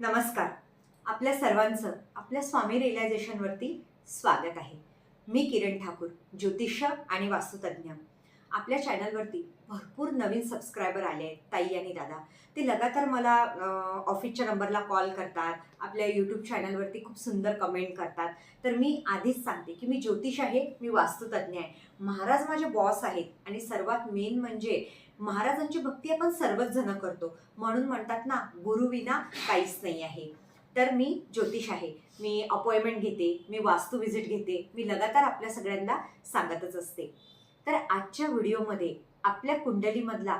नमस्कार. आपल्या सर्वांचं आपल्या स्वामी रिलायझेशनवरती स्वागत आहे. मी किरण ठाकूर ज्योतिष्य आणि वास्तुतज्ञ. आपल्या चॅनलवरती भरपूर नवीन सबस्क्रायबर आले आहेत ताई आणि दादा. ते लगातार मला ऑफिसच्या नंबरला कॉल करतात आपल्या यूट्यूब चॅनलवरती खूप सुंदर कमेंट करतात. तर मी आधीच सांगते की मी ज्योतिष आहे मी वास्तुतज्ञ आहे. महाराज माझे बॉस आहेत आणि सर्वात मेन म्हणजे महाराजांची भक्ती आपण सर्वच जण करतो. म्हणून म्हणतात ना गुरुविना काहीच नाही आहे. तर मी ज्योतिष आहे. मी अपॉइंटमेंट घेते मी वास्तू व्हिजिट घेते मी लगातार आपल्या सगळ्यांना सांगतच असते. तर आजच्या व्हिडिओमध्ये आपल्या कुंडलीमधला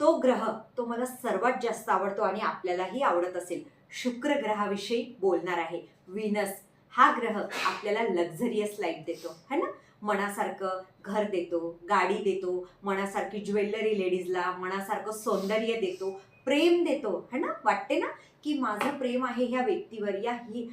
तो ग्रह तो मला सर्वात जास्त आवडतो आणि आपल्यालाही आवडत असेल शुक्र ग्रहाविषयी बोलणार आहे. विनस हा ग्रह आपल्याला लक्झरियस लाईफ देतो. है ना? मनासारखं घर देतो गाडी देतो मनासारखी ज्वेलरी लेडीजला मनासारखं सौंदर्य देतो प्रेम देतो. है ना? वाटते ना की माझं प्रेम आहे ह्या व्यक्तीवर या ही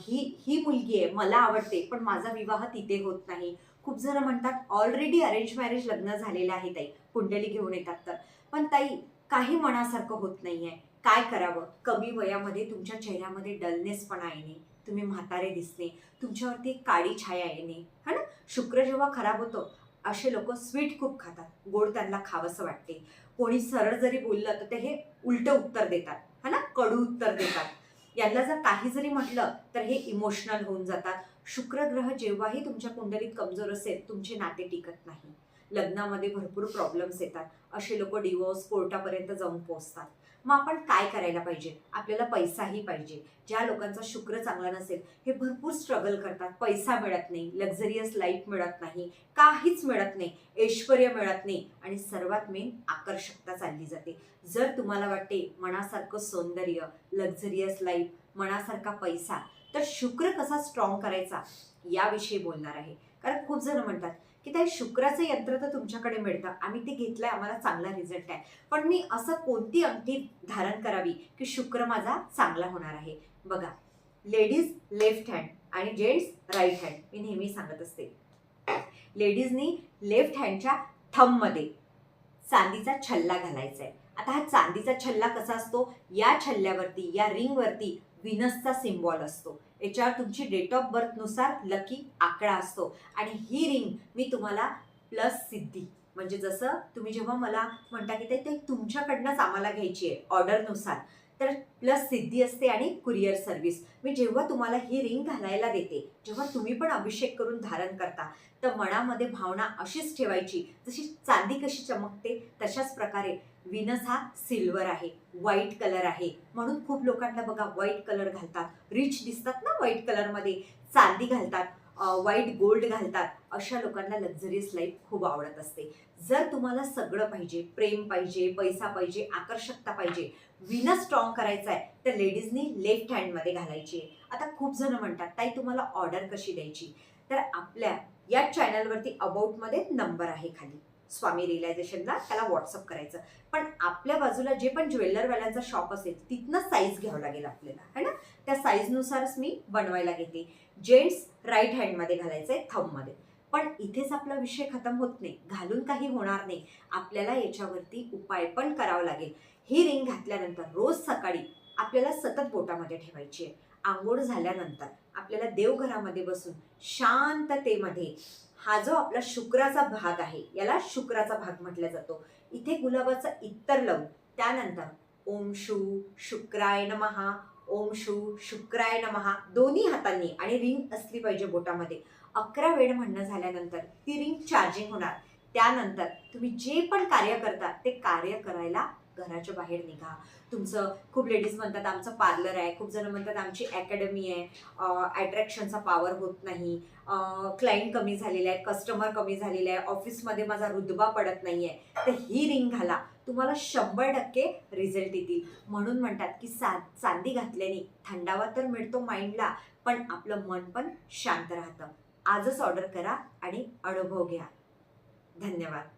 ही ही मुलगी आहे मला आवडते पण माझा विवाह तिथे होत नाही. खूप जण म्हणतात ऑलरेडी अरेंज मॅरेज लग्न झालेलं आहे ताई कुंडली घेऊन येतात तर. पण ताई काही मनासारखं होत नाही आहे काय करावं? कमी वयामध्ये तुमच्या चेहऱ्यामध्ये डलनेसपणा येणे तुम्ही म्हातारे दिसणे. तुमच्यावरती काळी छाया येणे है ना? शुक्र जेव्हा खराब होतो असे लोक स्वीट खूप खातात. गोड त्यांना खावंसं वाटते. कोणी सरळ जरी बोललं तर ते हे उलटं उत्तर देतात. है ना? कडू उत्तर देतात. यांना जर काही जरी म्हटलं तर हे इमोशनल होऊन जातात. शुक्र ग्रह जेव्हाही तुमच्या कुंडलीत कमजोर असेल तुमचे नाते टिकत नाही. लग्नामध्ये भरपूर प्रॉब्लेम्स येतात. असे लोक डिवोर्स कोर्टापर्यंत जाऊन पोहोचतात. मग आपण काय करायला पाहिजे? आपल्याला पैसाही पाहिजे. ज्या लोकांचा शुक्र चांगला नसेल हे भरपूर स्ट्रगल करतात. पैसा मिळत नाही लक्झरियस लाईफ मिळत नाही काहीच मिळत नाही ऐश्वर मिळत नाही आणि सर्वात मेन आकर्षकता चालली जाते. जर तुम्हाला वाटते मनासारखं सौंदर्य लक्झरियस लाईफ मनासारखा पैसा तर शुक्र कसा स्ट्रॉंग करायचा? याविषयी बोलणार आहे. कारण खूप जण म्हणतात की त्या शुक्राचं यंत्र तर तुमच्याकडे मिळतं. आम्ही ते घेतलंय आम्हाला चांगला रिझल्ट आहे. पण मी असं कोणती अंगठी धारण करावी की शुक्र माझा चांगला होणार आहे? बघा लेडीज लेफ्ट हँड आणि जेंट्स राईट हँड मी नेहमी सांगत असते. लेडीजनी लेफ्ट हँडच्या थंबमध्ये चांदीचा छल्ला घालायचा आहे आता हा चांदीचा छल्ला कसा असतो? या छल्ल्यावरती या रिंगवरती विनसचा सिम्बॉल असतो. याच्यावर तुमची डेट ऑफ बर्थनुसार लकी आकडा असतो. आणि ही रिंग मी तुम्हाला प्लस सिद्धी. म्हणजे जसं तुम्ही जेव्हा मला म्हणता की ते- ते तुमच्याकडनंच आम्हाला घ्यायची आहे ऑर्डरनुसार तर प्लस सिद्धी असते आणि कुरिअर सर्व्हिस मी जेव्हा तुम्हाला ही रिंग घालायला देते जेव्हा तुम्ही पण अभिषेक करून धारण करता तर मनामध्ये भावना अशीच ठेवायची जशी चांदी कशी चमकते तशाच प्रकारे विनस हा सिल्वर आहे व्हाईट कलर आहे. म्हणून खूप लोकांना बघा व्हाईट कलर घालतात. रिच दिसतात ना व्हाईट कलरमध्ये चांदी घालतात व्हाईट गोल्ड घालतात. अशा लोकांना लक्झरियस लाईफ खूप आवडत असते. जर तुम्हाला सगळं पाहिजे प्रेम पाहिजे पैसा पाहिजे आकर्षकता पाहिजे विनस स्ट्रॉंग करायचा आहे तर लेडीजनी लेफ्ट हँडमध्ये घालायची आहे. आता खूप जण म्हणतात ताई तुम्हाला ऑर्डर कशी द्यायची? तर आपल्या या चॅनलवरती अबाउटमध्ये नंबर आहे खाली. स्वामी रिलायझेशनला त्याला व्हॉट्सअप करायचं. पण आपल्या बाजूला जे पण ज्वेलरवाल्यांचा शॉप असेल तिथनं साईज घ्यावं लागेल आपल्याला है ना? त्या साईजनुसारच मी बनवायला घेते. जेंट्स राईट हँडमध्ये घालायचं आहे थंबमध्ये पण इथेच आपला विषय खतम होत नाही. घालून काही होणार नाही. आपल्याला याच्यावरती उपाय पण करावा लागेल. ही रिंग घातल्यानंतर रोज सकाळी आपल्याला सतत बोटामध्ये ठेवायची आहे. आंघोळ झाल्यानंतर आपल्याला देवघरामध्ये बसून शांततेमध्ये हा जो आपला शुक्राचा भाग आहे याला शुक्राचा भाग म्हटला जातो. इथे गुलाबाचा इत्तर लावून त्यानंतर ओम शू शुक्राय नमहा ओम शू शुक्राय नमहा दोन्ही हातांनी आणि रिंग असली पाहिजे बोटामध्ये. अकरा वेळ म्हणणं झाल्यानंतर ती रिंग चार्जिंग होणार. त्यानंतर तुम्ही जे पण कार्य करता ते कार्य करायला घराच्या बाहेर निघा. तुमचं खूप लेडीज म्हणतात आमचं पार्लर आहे. खूप जण म्हणतात आमची अकॅडमी आहे. अट्रॅक्शनचा पॉवर होत नाही. क्लायंट कमी झालेला आहे कस्टमर कमी झालेला आहे ऑफिसमध्ये माझा रुतबा पडत नाही आहे तर ही रिंग घाला. तुम्हाला शंभर टक्के रिझल्ट येतील. म्हणून म्हणतात की सा चांदी घातल्याने थंडावा तर मिळतो माइंडला पण आपलं मन पण शांत राहतं. आजच ऑर्डर करा आणि अनुभव घ्या. धन्यवाद.